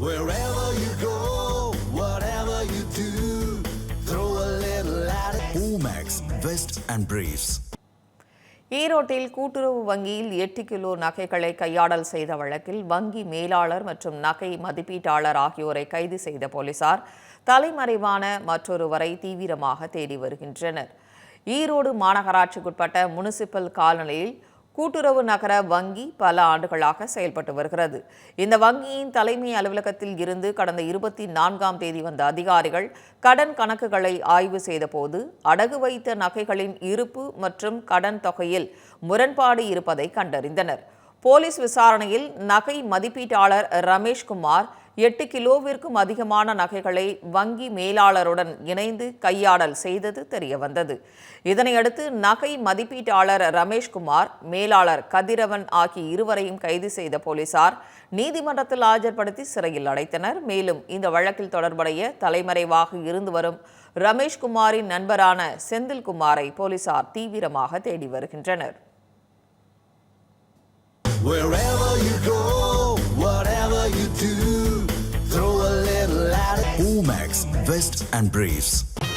Wherever you go, whatever you do, throw a little at it. Omax, Vest and Briefs. ஈரோட்டில் கூட்டுறவு வங்கியில் எட்டு kilo நகைகளை கையாடல் செய்த வழக்கில் வங்கி மேலாளர் மற்றும் நகை மதிப்பீட்டாளர் ஆகியோரை கைது செய்த போலீசார் தலைமறைவான மற்றொருவரை தீவிரமாக தேடி வருகின்றனர் ஈரோடு மாநகராட்சிக்குட்பட்ட முனிசிபல் காலனியில் கூட்டுறவு நகர வங்கி பல ஆண்டுகளாக செயல்பட்டு வருகிறது. இந்த வங்கியின் தலைமை அலுவலகத்தில் இருந்து கடந்த இருபத்தி நான்காம் தேதி வந்த அதிகாரிகள் கடன் கணக்குகளை ஆய்வு செய்தபோது அடகு வைத்த நகைகளின் இருப்பு மற்றும் கடன் தொகையில் முரண்பாடு இருப்பதை கண்டறிந்தனர். போலீஸ் விசாரணையில் நகை மதிப்பீட்டாளர் ரமேஷ்குமார் எட்டு கிலோவிற்கும் அதிகமான நகைகளை வங்கி மேலாளருடன் இணைந்து கையாடல் செய்தது தெரியவந்தது. இதனையடுத்து நகை மதிப்பீட்டாளர் ரமேஷ்குமார் மேலாளர் கதிரவன் ஆகிய இருவரையும் கைது செய்த போலீசார் நீதிமன்றத்தில் ஆஜர்படுத்தி சிறையில் அடைத்தனர். மேலும் இந்த வழக்கில் தொடர்புடைய தலைமறைவாக இருந்து வரும் ரமேஷ்குமாரின் நண்பரான செந்தில்குமாரை போலீசார் தீவிரமாக தேடி வருகின்றனர். Max, and Briefs.